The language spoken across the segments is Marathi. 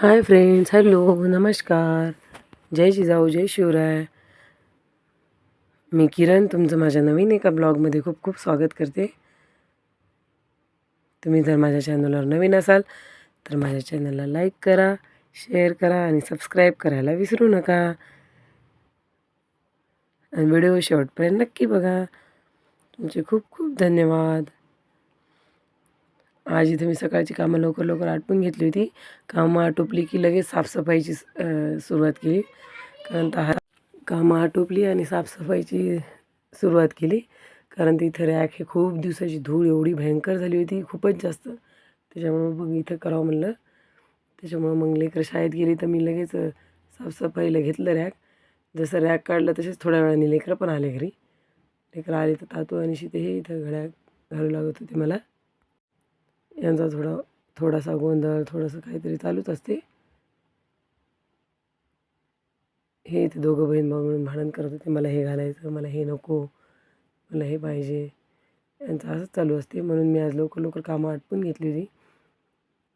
हाय फ्रेंड्स हॅलो नमस्कार जय जिजाऊ जय शिवराय मी किरण तुमचं माझ्या नवीन एका ब्लॉगमध्ये खूप खूप स्वागत करते. तुम्ही जर माझ्या चॅनलवर नवीन असाल तर माझ्या चॅनलला लाईक करा शेअर करा आणि सबस्क्राईब करायला विसरू नका. आणि व्हिडिओ शेवटपर्यंत नक्की बघा. तुमचे खूप खूप धन्यवाद. आज इथे मी सकाळची कामं लवकर लवकर आटपून घेतली होती. कामं आटोपली की लगेच साफसफाईची सुरुवात केली. कारण तर कामं आटोपली आणि साफसफाईची सुरुवात केली. कारण तिथं रॅक हे खूप दिवसाची धूळ एवढी भयंकर झाली होती खूपच जास्त. त्याच्यामुळं मग इथं करावं म्हणलं. त्याच्यामुळं मग लेकरं शाळेत गेली तर मी लगेच साफसफाईला घेतलं रॅक. जसं रॅक काढलं तसेच थोड्या वेळाने लेकरं पण आले घरी. लेकरं आले तर तातू आणि शिते हे इथं घड्या घालू लागत होते मला. यांचा थोडा थोडासा गोंधळ थोडंसं काहीतरी चालूच असते. हे इथे दोघं बहीण भाऊ म्हणून भांडण करत होते. मला हे घालायचं मला हे नको मला हे पाहिजे. यांचं असंच चालू असते. म्हणून मी आज लवकर लवकर कामं आटपून घेतली होती.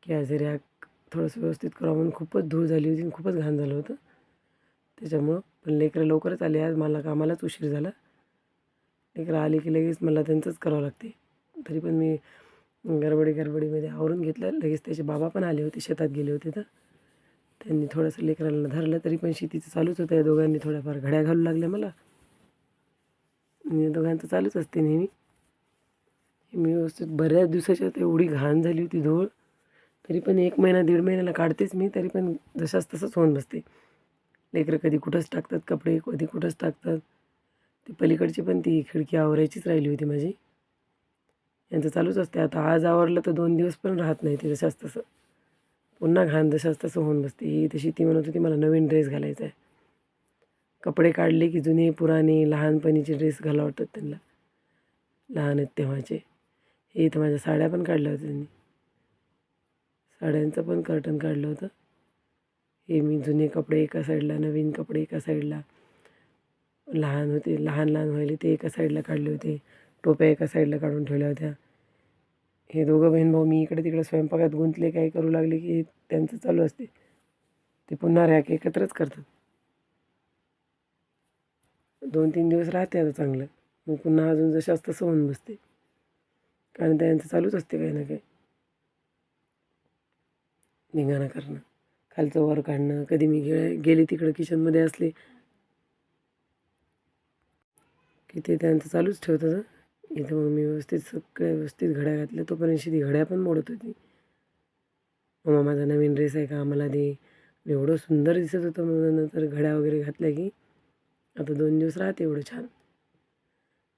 की आज रॅक थोडंसं व्यवस्थित करावं म्हणून खूपच धूळ झाली होती आणि खूपच घाण झालं होतं. त्याच्यामुळं पण लेकरं लवकरच आले. आज मला कामालाच उशीर झाला. लेकरं आली की लगेच मला त्यांचंच करावं लागते. तरी पण मी गडबडी गडबडीमध्ये आवरून घेतलं. लगेच त्याचे बाबा पण आले होते शेतात गेले होते तर. त्यांनी थोडंसं लेकरांना धरलं तरी पण शेतीचं चालूच होतं. या दोघांनी थोड्याफार घड्या घालू लागल्या मला. आणि या दोघांचं चालूच असते नेहमी. मी व्यवस्थित बऱ्याच दिवसाच्या एवढी घाण झाली होती धूळ. तरी पण एक महिना दीड महिन्याला काढतेच मी तरी पण जशाच तसंच होऊन बसते. लेकरं कधी कुठंच टाकतात कपडे कधी कुठंच टाकतात. ती पलीकडची पण ती खिडकी आवरायचीच राहिली होती माझी. यांचं चालूच असते आता आज आवरलं तर दोन दिवस पण राहत नाही ते जशाच तसं. पुन्हा घाण जशाच तसं होऊन बसते. ही तशी ती म्हणत होती मला नवीन ड्रेस घालायचा आहे कपडे काढले की जुने पुराणे लहानपणीचे ड्रेस घाला वाटतात त्यांना. लहान आहेत तेव्हाचे. हे इथं माझ्या साड्या पण काढल्या होत्या त्यांनी. साड्यांचं पण कर्टन काढलं होतं. हे मी जुने कपडे एका साईडला नवीन कपडे एका साईडला. लहान होते लहान लहान व्हायले ते एका साईडला काढले होते. टोप्या एका साईडला काढून ठेवल्या होत्या. हे दोघं बहीण भाऊ मी इकडे तिकडे स्वयंपाकात गुंतले काही करू लागले की त्यांचं चालू असते. ते पुन्हा रॅक एकत्रच करतात. दोन तीन दिवस राहते आता चांगलं. मग पुन्हा अजून जशाच तसं होऊन बसते. कारण त्यांचं चालूच असते काही ना काही. निघाणं करणं खालचं वर काढणं कधी मी गे गेले तिकडं किचनमध्ये असले की ते त्यांचं चालूच ठेवतं इथं मग मी व्यवस्थित सगळ्या व्यवस्थित घड्या घातल्या तोपर्यंत ती घड्या पण मोडत होती. मग माझा नवीन ड्रेस आहे का? आम्हाला दे. एवढं सुंदर दिसत होतं मग नंतर घड्या वगैरे घातल्या की आता दोन दिवस राहते एवढं छान.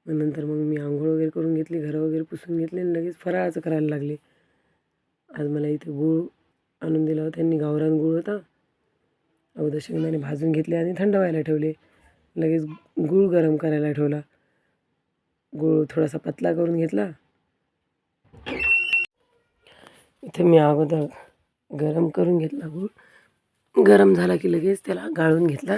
मग नंतर मग मी आंघोळ वगैरे करून घेतली घरं वगैरे पुसून घेतले आणि लगेच फराळाचं करायला लागले. आज मला इथे गूळ आणून दिला होता त्यांनी गावरान गूळ होता. अगोदर शेंगदाणे भाजून घेतले आणि थंड व्हायला ठेवले. लगेच गूळ गरम करायला ठेवला. गूळ थोडासा पतला करून घेतला. इथे मी अगोदर गरम करून घेतला गूळ. गरम झाला की लगेच त्याला गाळून घेतला.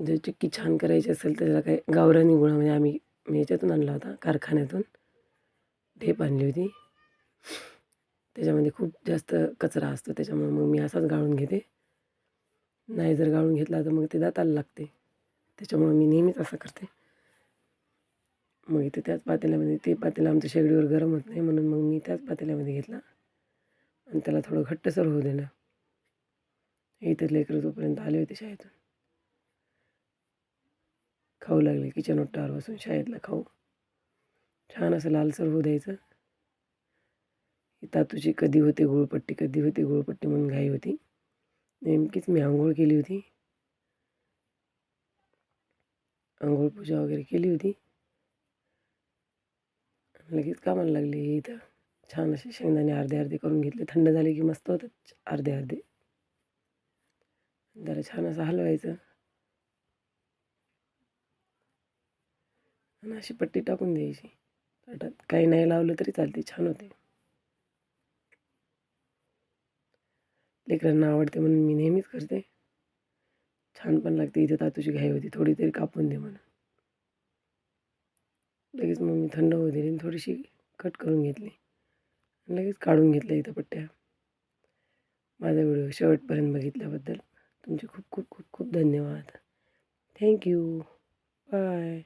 जर चिक्की छान करायची असेल तर त्याला काही गावरानी गुळामध्ये म्हणजे आम्ही मी याच्यातून आणला होता कारखान्यातून. ढेप आणली होती. त्याच्यामध्ये खूप जास्त कचरा असतो त्याच्यामुळे मग मी असाच गाळून घेते. नाही जर गाळून घेतला तर मग ते दाताला लागते. त्याच्यामुळे मी नेहमीच असं करते. मग इथे त्याच पातेल्यामध्ये ते पातेलं आमच्या शेगडीवर गरम होत नाही म्हणून मग मी त्याच पातेल्यामध्ये घेतला. आणि त्याला थोडं घट्टसर होऊ दिलं इथं लेकरं जोपर्यंत आले होते शाळेतून. खाऊ लागले किचन ओट्टावर बसून शाळेतला खाऊ. छान असं लालसर होऊ द्यायचं. ही तातूची कधी होते गुळपट्टी कधी होते गुळपट्टी म्हणून घाई होती. नेमकीच मी आंघोळ केली होती. आंघोळ पूजा वगैरे केली होती. लगेच कामाला लागली. इथं छान असे शेंगदाणे अर्धे अर्धे करून घेतले. थंड झाले की मस्त होतात. अर्धे अर्धे. जरा छान असं हलवायचं. आणि अशी पट्टी टाकून द्यायची. ताटात काही नाही लावलं तरी चालते. छान होते. लेकरांना आवडते म्हणून मी नेहमीच करते. छान पण लागते. इथे तातूची घाई होती. थोडी तरी कापून दे म्हणून. लगेच मग मी थंड होऊ दिली थोडीशी कट करून घेतली. लगेच काढून घेतल्या इथं पट्ट्या. माझा व्हिडिओ शेवटपर्यंत बघितल्याबद्दल तुमचे खूप खूप खूप खूप धन्यवाद. Thank you bye.